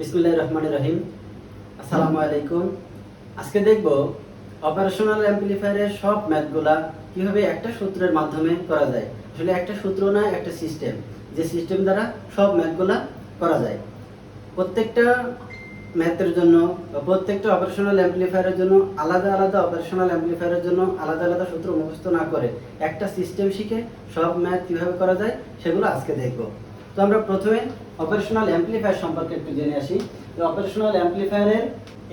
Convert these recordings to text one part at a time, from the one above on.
বিসমুল্লাহ রহমান রহিম। আসসালামু আলাইকুম। আজকে দেখব অপারেশনাল অ্যাম্পলিফায়ারের সব ম্যাথগুলা কীভাবে একটা সূত্রের মাধ্যমে করা যায়। আসলে একটা সূত্র না, একটা সিস্টেম যে সিস্টেম দ্বারা সব ম্যাথগুলা করা যায়। প্রত্যেকটা ম্যাথের জন্য প্রত্যেকটা অপারেশনাল অ্যাম্পলিফায়ারের জন্য আলাদা আলাদা অপারেশনাল অ্যাম্পলিফায়ারের জন্য আলাদা আলাদা সূত্র মুখস্থ না করে একটা সিস্টেম শিখে সব ম্যাথ কীভাবে করা যায় সেগুলো আজকে দেখব। তো আমরা প্রথমে অপারেশনাল অ্যাম্পলিফায়ার সম্পর্কে একটু জেনে আসি। তো অপারেশনাল অ্যাম্পলিফায়ারের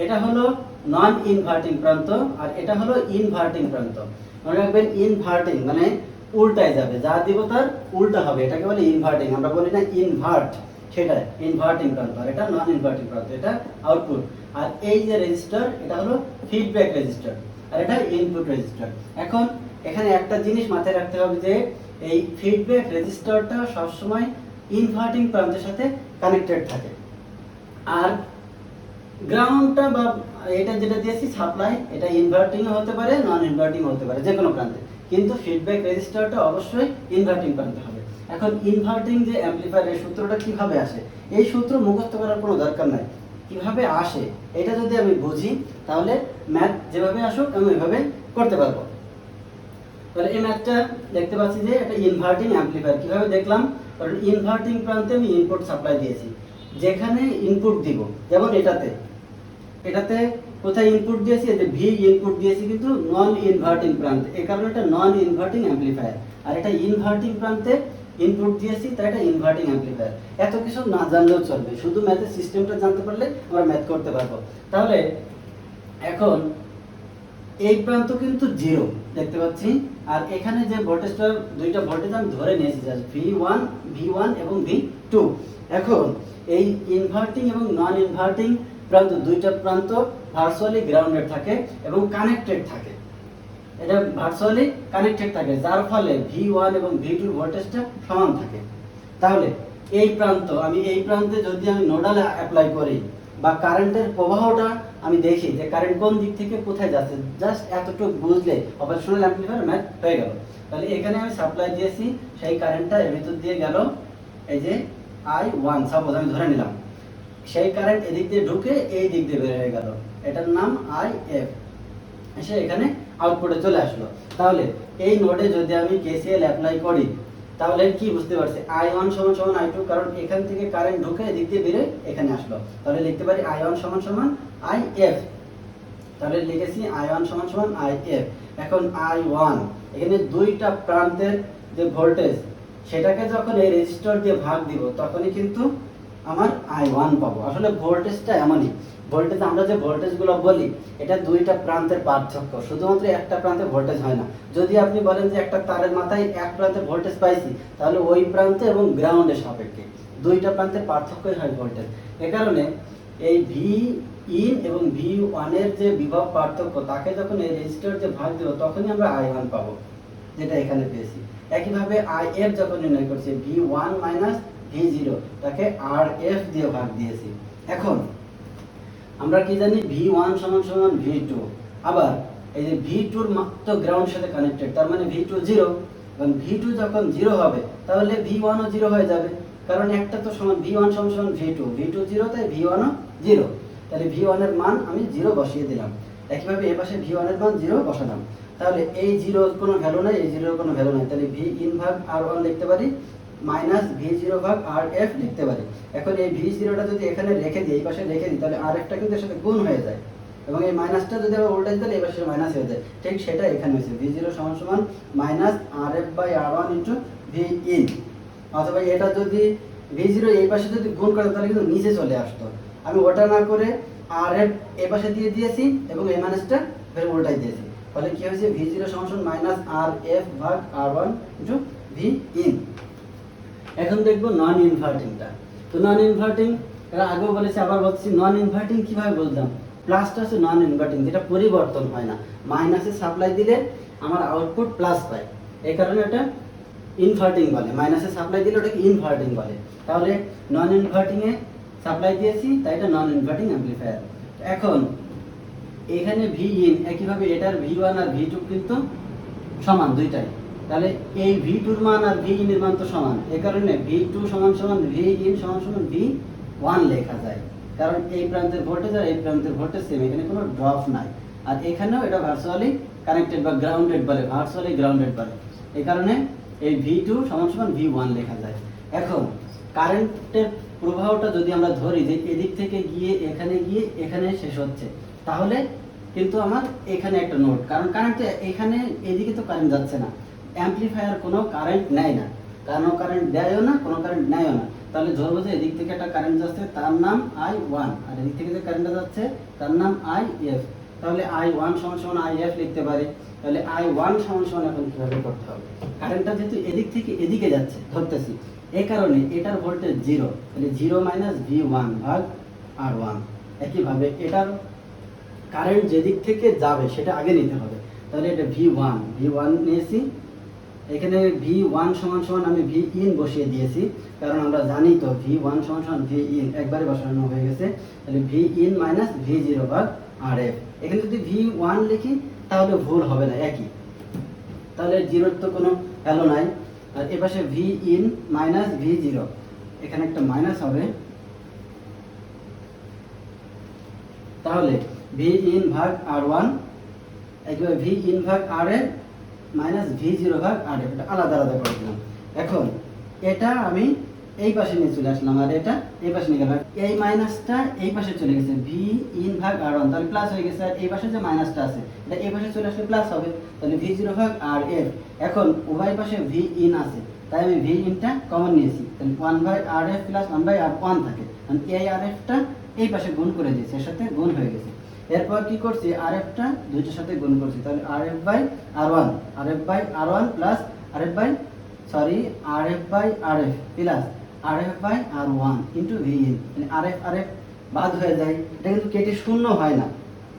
এটা হলো নন ইনভার্টিং প্রান্ত আর এটা হলো ইনভার্টিং প্রান্ত। মনে রাখবেন ইনভার্টিং মানে উল্টায় যাবে, যা দিব তার উল্টা হবে, এটাকে বলে ইনভার্টিং আমরা বলি না ইনভার্ট সেটা ইনভার্টিং প্রান্ত, আর এটা নন ইনভার্টিং প্রান্ত, এটা আউটপুট আর এই যে রেজিস্টার এটা হলো ফিডব্যাক রেজিস্টার আর এটা ইনপুট রেজিস্টার এখন এখানে একটা জিনিস মাথায় রাখতে হবে যে, এই ফিডব্যাক রেজিস্টারটা সবসময় ইনভার্টিং প্রান্তের সাথে কানেক্টেড থাকে। আর গ্রাউন্ডটা বা এটা যেটা দিয়েছি সাপ্লাই এটা ইনভার্টিং হতে পারে নন ইনভার্টিং হতে পারে যে কোনো প্রান্তে। কিন্তু ফিডব্যাক রেজিস্টারটা অবশ্যই ইনভার্টিং প্রান্তে হবে। এখন ইনভার্টিং যে অ্যাম্পলিফায়ার এই সূত্রটা কীভাবে আসে? এই সূত্র মুখস্থ করার কোনো দরকার নাই। কীভাবে আসে? এটা যদি আমি বুঝি, তাহলে ম্যাথ যেভাবে আসুক, আমি ওইভাবে করতে পারব। তাহলে এই ম্যাথটা দেখতে পাচ্ছি যে এটা ইনভার্টিং অ্যাম্পলিফায়ার কীভাবে দেখলাম? কারণ ইনভার্টিং প্রান্তে আমি ইনপুট সাপ্লাই দিয়েছি। যেখানে ইনপুট দিব, যেমন এটাতে। এটাতে কোথায় ইনপুট দিয়েছি? এতে ভি ইনপুট দিয়েছি কিন্তু নন ইনভার্টিং প্রান্তে। এ কারণে এটা নন ইনভার্টিং অ্যাম্পলিফায়ার আর এটা ইনভার্টিং প্রান্তে ইনপুট দিয়েছি, তাই এটা ইনভার্টিং অ্যাম্পলিফায়ার এত কিছু না জানলেও চলবে। শুধু ম্যাথের সিস্টেমটা জানতে পারলে আমরা ম্যাথ করতে পারব। তাহলে এখন এই প্রান্ত কিন্তু জিরো দেখতে পাচ্ছি? আর এখানে যে ভোল্টেজটা দুইটা ভোল্টেজ আমি ধরে নিয়েছি just V one V one এবং ভি টু এখন, এই ইনভার্টিং এবং নন ইনভার্টিং প্রান্ত, দুইটা প্রান্ত ভার্চুয়ালি গ্রাউন্ডেড থাকে এবং কানেক্টেড থাকে। এটা ভার্চুয়ালি কানেক্টেড থাকে, যার ফলে ভি ওয়ান এবং ভি টুর ভোল্টেজটা সমান থাকে। তাহলে, এই প্রান্ত, আমি এই প্রান্তে যদি আমি নোডাল অ্যাপ্লাই করি বা কারেন্টের প্রবাহটা আমি দেখি যে কারেন্ট কোন দিক থেকে কোথায় যাচ্ছে। জাস্ট এতটুকু বুঝলে অপারেশনাল অ্যাম্পলিফায়ার ম্যাথ হয়ে গেল। তাহলে এখানে আমি সাপ্লাই দিয়েছি, সেই কারেন্টটা এর ভিতর দিয়ে গেল, এই যে আই ওয়ান সাপোজ আমি ধরে নিলাম। সেই কারেন্ট এদিক দিয়ে ঢুকে এই দিক দিয়ে বের হয়ে গেল। এটার নাম আই এফ এসে এখানে আউটপুটে চলে আসলো। তাহলে এই নোডে যদি আমি কেসিএল অ্যাপ্লাই করি তাহলে কি বুঝতে পারছি? আই ওয়ান সমান সমান আই টু কারণ এখান থেকে কারেন্ট ঢুকে এদিক দিয়ে বেরোয় এখানে আসলো। তাহলে লিখতে পারি আই ওয়ান সমান সমান আই এফ তাহলে লিখেছি আই ওয়ান সমান সমান আই এফ এখন আই ওয়ান এখানে দুইটা প্রান্তের যে ভোল্টেজ সেটাকে যখন এই রেজিস্টার দিয়ে ভাগ দিব, তখনই কিন্তু আমার আই ওয়ান পাবো। আসলে ভোল্টেজটা এমনই। ভোল্টেজ আমরা যে ভোল্টেজগুলো বলি, এটা দুইটা প্রান্তের পার্থক্য। শুধুমাত্র একটা প্রান্তে ভোল্টেজ হয় না। যদি আপনি বলেন যে একটা তারের মাথায় এক প্রান্তে ভোল্টেজ পাইছি, তাহলে ওই প্রান্তে এবং গ্রাউন্ডের সাপেক্ষে দুইটা প্রান্তের পার্থক্যই হয় ভোল্টেজ এ কারণে এই ভি ইন এবং ভি ওয়ানের যে বিভব পার্থক্য, তাকে যখন এই রেজিস্টার যে ভাগ দেবো, তখনই আমরা আই ওয়ান পাবো, যেটা এখানে পেয়েছি। একইভাবে আই এফ যখন নির্ণয় করছি V one minus V zero তাকে আর এফ দিয়ে ভাগ দিয়েছি। এখন আমরা কি জানি ভি ওয়ান সমান সমান ভি টু আবার এই যে ভি টুর মাত্র গ্রাউন্ড সাথে কানেক্টেড তার মানে ভি টু জিরো এবং ভি টু যখন জিরো হবে, তাহলে ভি ওয়ানও জিরো হয়ে যাবে। কারণ একটা তো সমান ভি ওয়ান সমান সমান V two V two zero তাই ভি ওয়ানও জিরো তাহলে ভি ওয়ানের মান আমি জিরো বসিয়ে দিলাম। একইভাবে এ পাশে ভি ওয়ানের মান জিরো বসালাম। তাহলে এই জিরোর কোনো ভ্যালু নাই, এই জিরোর কোনো ভ্যালু নাই। তাহলে ভি ইন ভাগ আর ওয়ান লিখতে পারি। মাইনাস ভি জিরো ভাগ আর এফ লিখতে পারি। এখন এই ভি জিরোটা যদি এখানে রেখে দিই, এই পাশে রেখে দিই, তাহলে আর এফটা কিন্তু এর সাথে গুণ হয়ে যায়। এবং এই মাইনাসটা যদি আবার উল্টে তাহলে এই পাশে মাইনাস হয়ে যায়। ঠিক সেটা এখানে হয়েছে। ভি জিরো সমান সমান minus R F by R one into V in অথবা এটা যদি ভি জিরো এই পাশে যদি গুণ করে, তাহলে কিন্তু নিচে চলে আসতো। আমি ওটা না করে আর এফ এই পাশে দিয়ে দিয়েছি এবং এই মাইনাসটা ফের উল্টাই দিয়েছি। ফলে কি হয়েছে? ভি জিরো সমান সমান মাইনাস আর এফ ভাগ R one into V in এখন দেখব নন ইনভার্টিংটা তো নন ইনভার্টিং আগেও বলেছি, আবার বলছি নন ইনভার্টিং কীভাবে বলতাম প্লাসটা হচ্ছে নন ইনভার্টিং যেটা পরিবর্তন হয় না। মাইনাসে সাপ্লাই দিলে আমার আউটপুট প্লাস পায়। এই কারণে এটা ইনভার্টিং বলে। মাইনাসে সাপ্লাই দিলে ওটাকে ইনভার্টিং বলে। তাহলে নন ইনভার্টিংয়ে সাপ্লাই দিয়েছি, তাই এটা নন ইনভার্টিং অ্যাম্পলিফায়ার এখন, এখানে ভি ইন একইভাবে এটার ভি ওয়ান আর ভি টু কিন্তু সমান, দুইটাই। তাহলে এই ভি টুর মান আর ভি ইন এর মান তো সমান। এই কারণে ভি টু সমান সমান ভি ইন সমান সমান ভি ওয়ান লেখা যায়। কারণ এই প্রান্তের ভোল্টেজ আর এই প্রান্তের ভোল্টেজ সেম এখানে কোনো ড্রপ নাই। আর এখানেও এটা ভার্চুয়ালি কানেক্টেড বা গ্রাউন্ডেড বলে ভার্চুয়ালি গ্রাউন্ডেড বলে। এই কারণে এই ভি টু সমান সমান ভি ওয়ান লেখা যায়। এখন কারেন্টের প্রবাহটা যদি আমরা ধরি যে এদিক থেকে গিয়ে, এখানে গিয়ে, এখানে শেষ হচ্ছে, তাহলে কিন্তু আমার এখানে একটা নোট কারণ কারেন্ট এখানে, এদিকে তো কারেন্ট যাচ্ছে না। অ্যাম্পলিফায়ার কোনো কারেন্ট নেয় না। কোনো কারেন্ট দেয়ও না, কোনো কারেন্ট নেয়ও না। তাহলে ধরবো যে এদিক থেকে একটা কারেন্ট যাচ্ছে, তার নাম আই ওয়ান আর এদিক থেকে যে কারেন্টটা যাচ্ছে, তার নাম আই এফ তাহলে আই ওয়ান সমান সমান আই এফ লিখতে পারি। তাহলে আই ওয়ান সমান সমান এখন কীভাবে করতে হবে? কারেন্টটা যেহেতু এদিক থেকে এদিকে যাচ্ছে, ধরতেছি। এই কারণে এটার ভোল্টেজ জিরো তাহলে জিরো মাইনাস ভি ওয়ান ভাগ আর ওয়ান একইভাবে এটার কারেন্ট যেদিক থেকে যাবে, সেটা আগে নিতে হবে। তাহলে এটা ভি ওয়ান ভি ওয়ান নিয়েছি এখানে ভি ওয়ান সমান সমান আমি ভি ইন বসিয়ে দিয়েছি, কারণ আমরা জানি তো ভি ওয়ান সমান সমান ভি ইন একবারে বসানো হয়ে গেছে, তাহলে V in minus V zero ভাগ আর এফ এখানে যদি ভি ওয়ান লিখি, তাহলে ভুল হবে না, একই। তাহলে জিরোর তো কোনো ভ্যালু নাই। আর এপাশে V in minus V zero এখানে একটা মাইনাস হবে। তাহলে ভি ইন ভাগ আর ওয়ান একবার ভি ইন ভাগ R F minus V zero ভাগ আর এটা আলাদা আলাদা করে দিলাম। এখন, এটা আমি এই পাশে নিয়ে চলে আসলাম আর এটা এই পাশে নিয়ে গেলাম। এই মাইনাসটা এই পাশে চলে গেছে ভি ইন ভাগ আর ওয়ান, তাহলে প্লাস হয়ে গেছে। আর এই পাশে যে মাইনাসটা আছে, এটা এই পাশে চলে আসলে প্লাস হবে। তাহলে ভি জিরো ভাগ আর এফ। এখন, উভয় পাশে ভি ইন আছে, তাই আমি ভি ইনটা কমন নিয়েছি। তাহলে one by R F plus one by R one থাকে। কারণ এই আর এফটা এই পাশে গুণ করে দিয়েছে, এর সাথে গুণ হয়ে গেছে। এরপর কি করছি? আর এফটা দুইটার সাথে গুণ করছি। তাহলে R F by R one R F by R one plus R F by sorry R F by R F plus R F by R one into V in মানে আর এফ আর এফ বাদ হয়ে যায়। এটা কিন্তু কেটে শূন্য হয় না।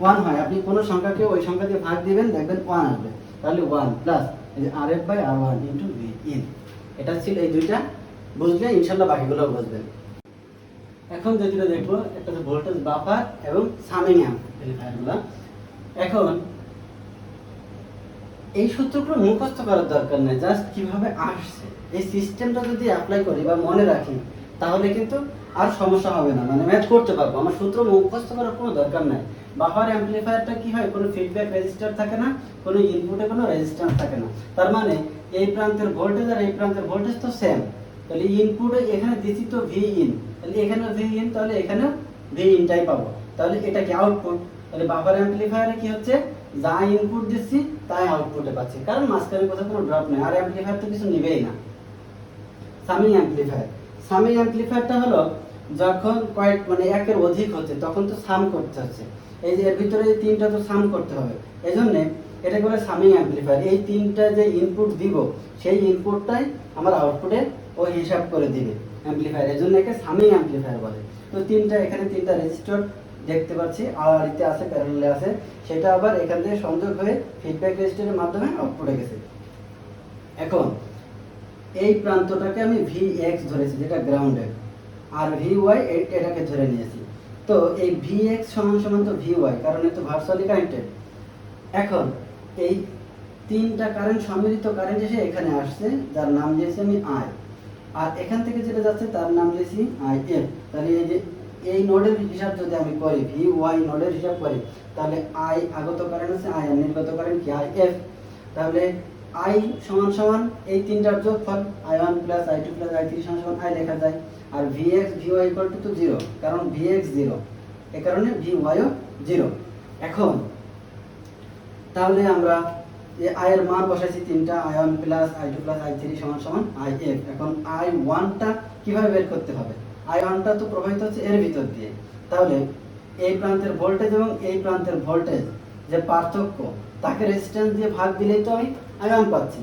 ওয়ান হয়। আপনি কোনো সংখ্যাকে ওই সংখ্যা দিয়ে ভাগ দিবেন, দেখবেন ওয়ান আসবে। তাহলে one plus R F by R one into V in এটা ছিল এই দুইটা। বুঝলে? ইনশাল্লাহ বাকিগুলো বুঝবেন। এখন যেটা দেখব, একটা হচ্ছে ভোল্টেজ বাফার এবং সামিং অ্যাম্পলিফায়ারগুলো এখন, এই সূত্রগুলো মুখস্থ করার দরকার নেই জাস্ট কীভাবে আসছে। এই সিস্টেমটা যদি অ্যাপ্লাই করি বা মনে রাখি, তাহলে কিন্তু আর সমস্যা হবে না মানে ম্যাচ করতে পারব। আমার সূত্র মুখস্থ করার কোনো দরকার নাই। বাফার অ্যাম্পলিফায়ারটা কি হয়? কোনো ফিডব্যাক রেজিস্টার থাকে না, কোনো ইনপুটে কোনো রেজিস্ট্যান্স থাকে না। তার মানে এই প্রান্তের ভোল্টেজ আর এই প্রান্তের ভোল্টেজ তো সেম তাহলে ইনপুটে এখানে দিচ্ছি তো ভি ইন তাহলে এখানে ভি ইন তাহলে এখানেও ভি ইনটাই পাবো। তাহলে এটা কি আউটপুট তাহলে বাফার অ্যাম্পলিফায়ারে কি হচ্ছে? যা ইনপুট দিচ্ছি, তাই আউটপুটে পাচ্ছি। কারণ মাঝখানে কোথাও কোনো ড্রপ নেই। আর অ্যাম্পলিফায়ার তো কিছু নেবেই না। সামিং অ্যাম্পলিফায়ার সামিং অ্যাম্পলিফায়ারটা হলো, যখন কয়েক মানে একের অধিক হচ্ছে, তখন তো সাম করতে হচ্ছে। এই যে এর ভিতরে এই তিনটা তো সাম করতে হবে। এই জন্যে এটা করে সামিং অ্যাম্পলিফায়ার এই তিনটা যে ইনপুট দিব, সেই ইনপুটটাই আমার আউটপুটে ও হিসাব করে দিবে। অ্যাম্পলিফায়ার এই জন্য একে সামিং অ্যাম্পলিফায়ার বলে। তো তিনটা, এখানে তিনটা রেজিস্টার দেখতে পাচ্ছি, আড়াআড়িতে আছে প্যারালালে আছে। সেটা আবার এখান থেকে সংযোগ হয়ে ফিডব্যাক রেজিস্টারের মাধ্যমে আউটপুটে গেছে। এখন, এই প্রান্তটাকে আমি ভি এক্স ধরেছি, যেটা গ্রাউন্ডেড আর ভি ওয়াই এটাকে ধরে নিয়েছি। তো এই ভি এক্স সমান সমান তো ভি ওয়াই কারণ এ তো ভার্চুয়ালি কানেক্টেড এখন, এই তিনটা কারেন্ট সম্মিলিত কারেন্ট এসে এখানে আসছে, যার নাম দিয়েছি আমি আই আর এখান থেকে যেটা যাচ্ছে তার নাম দিয়েছি আই এফ তাহলে এই যে, এই নোডের হিসাব যদি আমি করি, ভি ওয়াই নোডের হিসাব করি, তাহলে আই আগত কারেন্ট আছে, আই আর নির্গত কারেন্ট কি? I F. তাহলে আই সমান সমান এই তিনটার যোগফল, I one plus I two plus I three সমান সমান আই লেখা যায়। আর V X V Y equal to zero কারণ ভি এক্স জিরো এ কারণে ভি ওয়াইও জিরো এখন, তাহলে আমরা এর মান বসাইছি তিনটা, I one plus I two plus I three সমান সমান, আই এফ। এখন আই ওয়ানটা কীভাবে বের করতে হবে? আই ওয়ানটা তো প্রবাহিত হচ্ছে এর ভিতর দিয়ে। তাহলে এই প্রান্তের ভোল্টেজ এবং এই প্রান্তের ভোল্টেজ যে পার্থক্য, তাকে রেজিস্ট্যান্স দিয়ে ভাগ দিলেই তো আমি আই ওয়ান পাচ্ছি।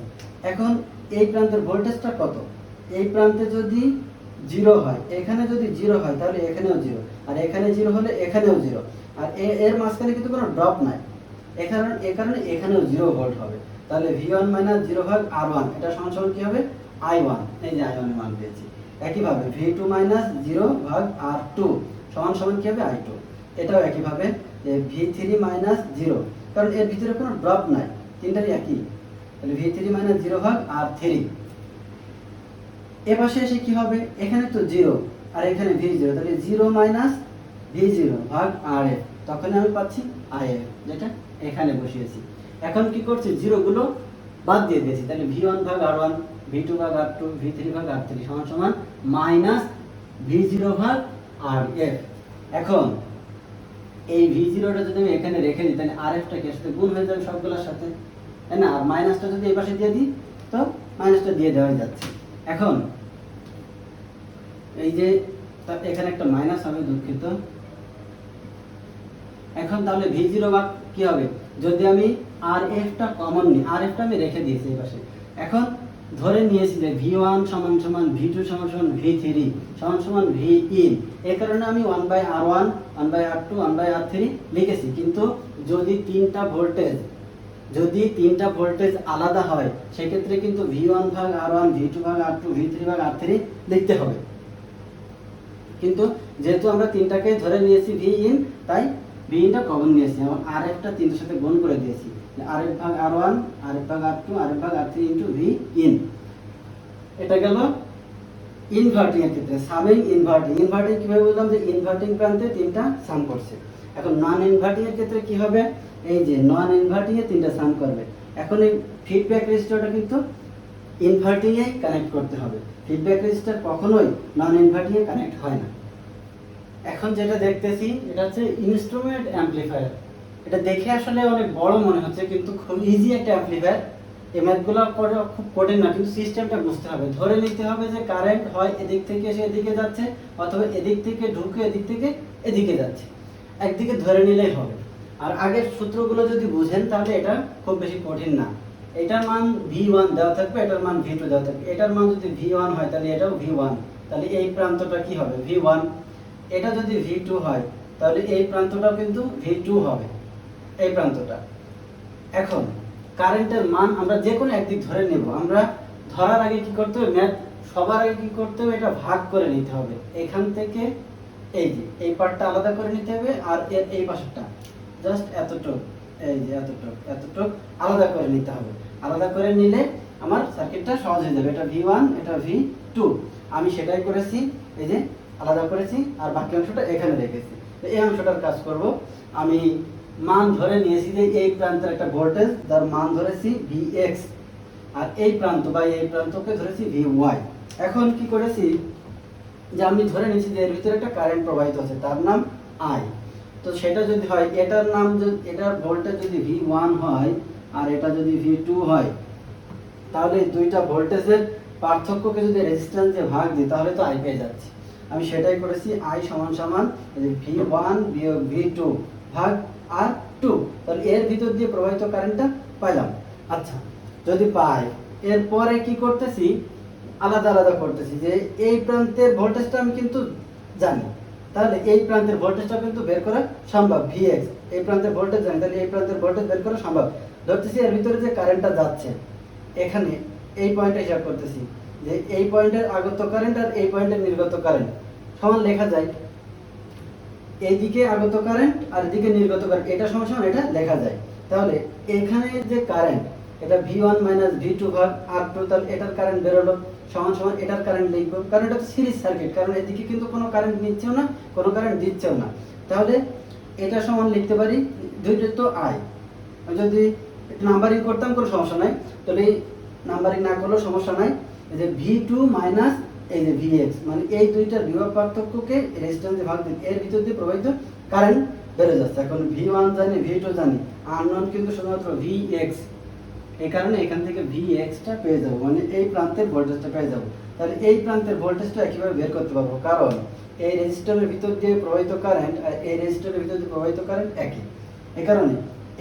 এখন এই প্রান্তের ভোল্টেজটা কত? এই প্রান্তে যদি জিরো হয়, এখানে যদি জিরো হয়, তাহলে এখানেও জিরো আর এখানে জিরো হলে এখানেও জিরো আর এর মাঝখানে কিন্তু কোনো ড্রপ নাই। এ এ কারণে এখানেও জিরো ভোল্ট হবে। তাহলে ভি ওয়ান মাইনাস জিরো ভাগ আর ওয়ান এটা সমান কি হবে? আই ওয়ান এই যে আই ওয়ান মান পেয়েছি। একইভাবে ভি টু মাইনাস জিরো ভাগ আর টু সমান কি হবে? আই টু এটাও একইভাবে ভি থ্রি মাইনাস জিরো কারণ এর ভিতরে কোনো ড্রপ নাই, তিনটারই একই। তাহলে ভি থ্রি মাইনাস জিরো ভাগ আর থ্রি এ পাশে এসে কি হবে? এখানে তো জিরো আর এখানে ভি জিরো তাহলে জিরো মাইনাস ভি জিরো ভাগ আর এফ তখন আমি পাচ্ছি আই এফ যেটা এখানে বসিয়েছি। এখন কি করছি? জিরোগুলো বাদ দিয়ে দিয়েছি। তাহলে ভি ওয়ান ভাগ আর ওয়ান ভি টু ভাগ আর টু ভি থ্রি ভাগ আর থ্রি সমান সমান মাইনাস ভি জিরো ভাগ আর এফ এখন এই ভি জিরোটা যদি আমি এখানে রেখে দিই, তাহলে আর এফটা কি সাথে গুণ হয়ে যাবে সবগুলোর সাথে? তাই না? আর মাইনাসটা যদি এই পাশে দিয়ে দিই, তো মাইনাসটা দিয়ে দেওয়া যাচ্ছে। এখন এই যে এখানে একটা মাইনাস হবে দুঃখিত। এখন তাহলে ভি জিরো বা কি হবে? যদি আমি আর এফটা কমন নিই আর এফটা আমি রেখে দিয়েছি এই পাশে। এখন ধরে নিয়েছি যে ভি ওয়ান সমান সমান ভি টু সমান সমান ভি থ্রি সমান সমান ভি ইন এই কারণে আমি one by R one one by R two one by R three লিখেছি। কিন্তু যদি তিনটা ভোল্টেজ যদি তিনটা ভোল্টেজ আলাদা হয়, সেক্ষেত্রে কিন্তু ভি ওয়ান ভাগ আর ওয়ান ভি টু ভাগ আর টু ভি থ্রি ভাগ আর থ্রি লিখতে হবে। কিন্তু যেহেতু আমরা তিনটাকে ধরে নিয়েছি ভি ইন তাই ইনটা কমন নিয়েছি এবং আর একটা তিনটার সাথে গুণ করে দিয়েছি। আর এফ ভাগ আর ওয়ান আর এফ ভাগ আর টু আর এফ ভাগ R three into V in এটা গেল ইনভার্টিং এর ক্ষেত্রে, সামিং ইনভার্টিং। ইনভার্টিং কীভাবে বললাম যে ইনভার্টিং প্রান্তে তিনটা সাম করছে। এখন নন ইনভার্টিং এর ক্ষেত্রে কি হবে? এই যে নন ইনভার্টিং এ তিনটা সাম করবে। এখন এই ফিডব্যাক রেজিস্টারটা কিন্তু ইনভার্টিং এ কানেক্ট করতে হবে। ফিডব্যাক রেজিস্টার কখনোই নন ইনভার্টিং এ কানেক্ট হয় না। এখন যেটা দেখতেছি, এটা হচ্ছে ইনস্ট্রুমেন্ট অ্যাম্পলিফায়ার এটা দেখে আসলে অনেক বড় মনে হচ্ছে, কিন্তু খুব ইজি একটা অ্যাম্পলিফায়ার এই ম্যাথগুলো করে খুব কঠিন না, কিন্তু সিস্টেমটা বুঝতে হবে। ধরে নিতে হবে যে কারেন্ট হয় এদিক থেকে এসে এদিকে যাচ্ছে, অথবা এদিক থেকে ঢুকে এদিক থেকে এদিকে যাচ্ছে। একদিকে ধরে নিলেই হবে। আর আগের সূত্রগুলো যদি বুঝেন, তাহলে এটা খুব বেশি কঠিন না। এটার মান ভি ওয়ান দেওয়া থাকবে, এটার মান ভি টু দেওয়া থাকবে। এটার মান যদি ভি ওয়ান হয়, তাহলে এটাও ভি ওয়ান তাহলে এই প্রান্তটা কি হবে? ভি ওয়ান এটা যদি ভি টু হয়, তাহলে এই প্রান্তটাও কিন্তু ভি টু হবে। এই প্রান্তটা। এখন, কারেন্টের মান আমরা যে কোনো একদিক ধরে নেব। আমরা ধরার আগে কি করতে হবে? ম্যাথ সবার আগে কি করতে হবে? এটা ভাগ করে নিতে হবে। এখান থেকে এই যে, এই পার্টটা আলাদা করে নিতে হবে আর এর এই পাশেরটা। জাস্ট এতটুক, এই যে এতটুক এতটুক আলাদা করে নিতে হবে। আলাদা করে নিলে আমার সার্কিটটা সহজ হয়ে যাবে। এটা ভি ওয়ান এটা ভি টু আমি সেটাই করেছি। এই যে আলাদা করেছি, আর বাকি অংশটা এখানে রেখেছি। এই অংশটার কাজ করব। আমি মান ধরে নিয়েছি যে এই প্রান্তের একটা ভোল্টেজ যার মান ধরেছি ভি এক্স আর এই প্রান্ত বা এই প্রান্তকে ধরেছি ভি ওয়াই এখন কি করেছি? যে আমি ধরে নিয়েছি যে এর ভিতরে একটা কারেন্ট প্রবাহিত হচ্ছে, তার নাম আই তো সেটা যদি হয়, এটার নাম যদি, এটার ভোল্টেজ যদি ভি ওয়ান হয়, আর এটা যদি ভি টু হয়, তাহলে দুইটা ভোল্টেজের পার্থক্যকে যদি রেজিস্ট্যান্স ভাগ দিই, তাহলে তো আই পেয়ে যাচ্ছি। আমি সেটাই করেছি আই সমান সমান ভি ওয়ান বিয়োগ ভি টু ভাগ আর টু তাহলে এর ভিতর দিয়ে প্রবাহিত কারেন্টটা পাইলাম। আচ্ছা যদি পাই, এরপরে কি করতেছি? আলাদা আলাদা করতেছি যে এই প্রান্তের ভোল্টেজটা আমি কিন্তু জানি। তাহলে এই প্রান্তের ভোল্টেজটা কিন্তু বের করা সম্ভব ভিএক্স এই প্রান্তের ভোল্টেজ জানি, তাহলে এই প্রান্তের ভোল্টেজ বের করা সম্ভব। ধরতেছি এর ভিতরে যে কারেন্টটা যাচ্ছে, এখানে এই পয়েন্টে হিসাব করতেছি। যে এই পয়েন্টের আগত কারেন্ট আর এই পয়েন্টের নির্গত কারেন্ট সমান লেখা যায়। এইদিকে আগত কারেন্ট আর এদিকে নির্গত কারেন্ট এটা সমান সমান, এটা লেখা যায়। তাহলে এখানে যে কারেন্ট এটা V one minus V two ভাগ আর টু তাহলে এটার কারেন্ট বেরোলো সমান সমান এটার কারেন্ট লিখব। কারণ এটা সিরিজ সার্কিট কারণ এদিকে কিন্তু কোনো কারেন্ট নিচ্ছেও না, কোনো কারেন্ট দিচ্ছেও না। তাহলে এটা সমান লিখতে পারি দুইটা তো আই যদি নাম্বারিং করতাম, কোনো সমস্যা নাই। তাহলে নাম্বারিং না করলেও সমস্যা নাই। যে ভি টু মাইনাস এই যে ভি এক্স মানে এই দুইটার বিভব পার্থক্যকে রেজিস্ট্যান্সে ভাগ দিন। এর ভিতর দিয়ে প্রবাহিত কারেন্ট বেড়ে যাচ্ছে। এখন ভি ওয়ান জানি ভি টু জানি। আননোন কিন্তু শুধুমাত্র ভি এক্স এই কারণে এখান থেকে ভি এক্সটা পেয়ে যাব মানে এই প্রান্তের ভোল্টেজটা পেয়ে যাব। তাহলে এই প্রান্তের ভোল্টেজটা কীভাবে বের করতে পারব? কারণ এই রেজিস্টারের ভিতর দিয়ে প্রবাহিত কারেন্ট আর এই রেজিস্টারের ভিতর দিয়ে প্রবাহিত কারেন্ট একই। এই কারণে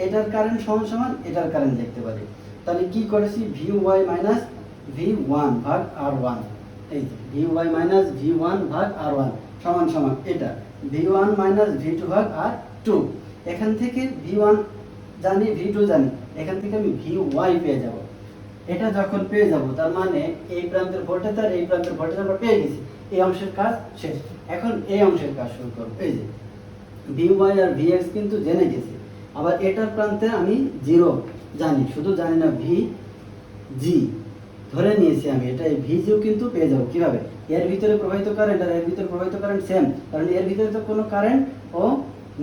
এটার কারেন্ট সমান সমান এটার কারেন্ট লিখতে পারি। তাহলে কি করেছি? V Y minus V one ভাগ আর ওয়ান এই V Y minus V one ভাগ আর ওয়ান সমান সমান এটা। V one minus V two ভাগ আর টু এখান থেকে ভি ওয়ান জানি ভি টু জানি, এখান থেকে আমি ভি ওয়াই পেয়ে যাব। এটা যখন পেয়ে যাব, তার মানে এই প্রান্তের ভোল্টেজ আর এই প্রান্তের ভোল্টেজ আমরা পেয়ে গেছি। এই অংশের কাজ শেষ। এখন এই অংশের কাজ শুরু করব। এই যে ভি ওয়াই আর ভি এক্স কিন্তু জেনে গেছি। আবার এটার প্রান্তে আমি জিরো জানি, শুধু জানি না ভি জি ধরে নিয়েছি আমি এটা এই ভিজিও কিন্তু পেয়ে যাব। কীভাবে? এর ভিতরে প্রবাহিত কারেন্ট আর এর ভিতরে প্রবাহিত কারেন্ট সেম কারণ এর ভিতরে তো কোনো কারেন্ট ও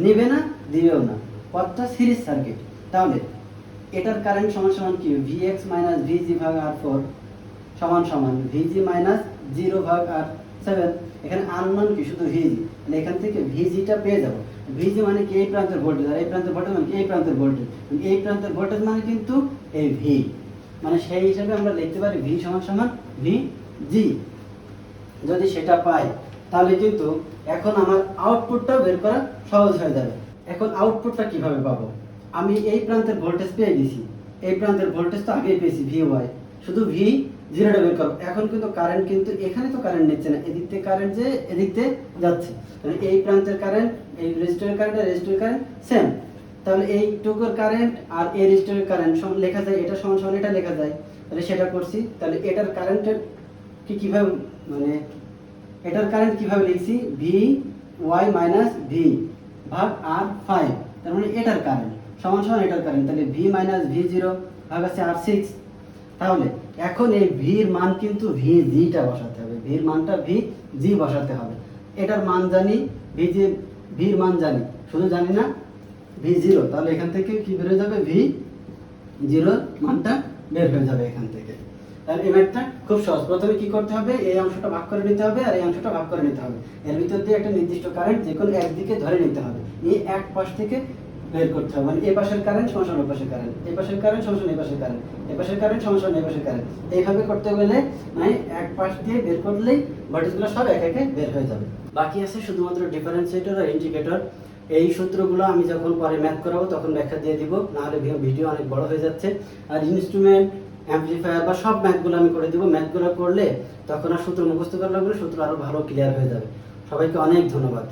নেবে না, দিবেও না। পথটা সিরিজ সার্কিট তাহলে, এটার কারেন্ট সমান সমান কি? ভি এক্স মাইনাস ভিজি ভাগ আর ফোর সমান সমান ভিজি মাইনাস জিরো ভাগ আর সেভেন এখানে আননোন কি? শুধু ভিজি মানে এখান থেকে ভিজিটা পেয়ে যাব। ভিজি মানে কি? এই প্রান্তের ভোল্টেজ আর এই প্রান্তের ভোল্টেজ মানে কি? এই প্রান্তের ভোল্টেজ এই প্রান্তের ভোল্টেজ মানে কিন্তু এই ভি মানে সেই হিসাবে আমরা লিখতে পারি ভি সমান সমান ভি জি। যদি সেটা পাই, তাহলে কিন্তু এখন আমার আউটপুটটাও বের করা সহজ হয়ে যাবে। এখন আউটপুটটা কীভাবে পাবো? আমি এই প্রান্তের ভোল্টেজ পেয়ে গেছি। এই প্রান্তের ভোল্টেজ তো আগেই পেয়েছি, ভি ওয়াই। শুধু ভি জিরোটা বের করো এখন কিন্তু কারেন্ট কিন্তু এখানে তো কারেন্ট নিচ্ছে না, এদিক থেকে কারেন্ট যে এদিক থেকে যাচ্ছে। এই প্রান্তের কারেন্ট এই রেজিস্টারের কারেন্ট আর রেজিস্টারের কারেন্ট সেম তাহলে এই টুকুর কারেন্ট আর এই রেজিস্টারের কারেন্ট লেখা যায়, এটা সমান সমান এটা লেখা যায়। তাহলে সেটা করছি। তাহলে এটার কারেন্টের কি কীভাবে মানে এটার কারেন্ট কীভাবে লিখছি? ভি ওয়াই মাইনাস ভি ভাগ আর ফাইভ তার মানে এটার কারেন্ট সমান সমান এটার কারেন্ট তাহলে ভি মাইনাস ভি জিরো ভাগ আছে আর সিক্স তাহলে এখন এই ভির মান কিন্তু ভি জিটা বসাতে হবে। ভির মানটা ভি জি বসাতে হবে। এটার মান জানি ভি জি ভির মান জানি। শুধু জানি না ভি তাহলে এখান থেকে কি বেরোয় যাবে? ভি জিরো মানটা বের হয়ে যাবে এখান থেকে। তাহলে এই ম্যাথটা খুব সহজ। প্রথমে কি করতে হবে? এই অংশটা ভাগ করে নিতে হবে আর এই অংশটা ভাগ করে নিতে হবে। এর ভিতর দিয়ে একটা নির্দিষ্ট কারেন্ট যে কোনো একদিকে ধরে নিতে হবে। এই এক পাশ থেকে বের করতে হবে। মানে এই পাশের কারেন্ট সমান ওই পাশের কারেন্ট এই পাশের কারেন্ট সমান এই পাশের কারেন্ট এই পাশের কারেন্ট সমান এই পাশের কারেন্ট এইভাবে করতে গেলে মানে এক পাশ দিয়ে বের করলেই ভোল্টেজগুলো সব এক একে বের হয়ে যাবে। বাকি আছে শুধুমাত্র ডিফারেন্সিয়েটর আর ইন্ডিকেটর এই সূত্রগুলো আমি যখন পরে ম্যাথ করাবো, তখন ব্যাখ্যা দিয়ে দিব, নাহলে ভিডিও অনেক বড় হয়ে যাচ্ছে। আর ইনস্ট্রুমেন্ট অ্যাম্পলিফায়ার বা সব ম্যাথগুলো আমি করে দিব। ম্যাথগুলো করলে তখন আর সূত্র মুখস্থ করা লাগবে সূত্র আরও ভালো ক্লিয়ার হয়ে যাবে। সবাইকে অনেক ধন্যবাদ।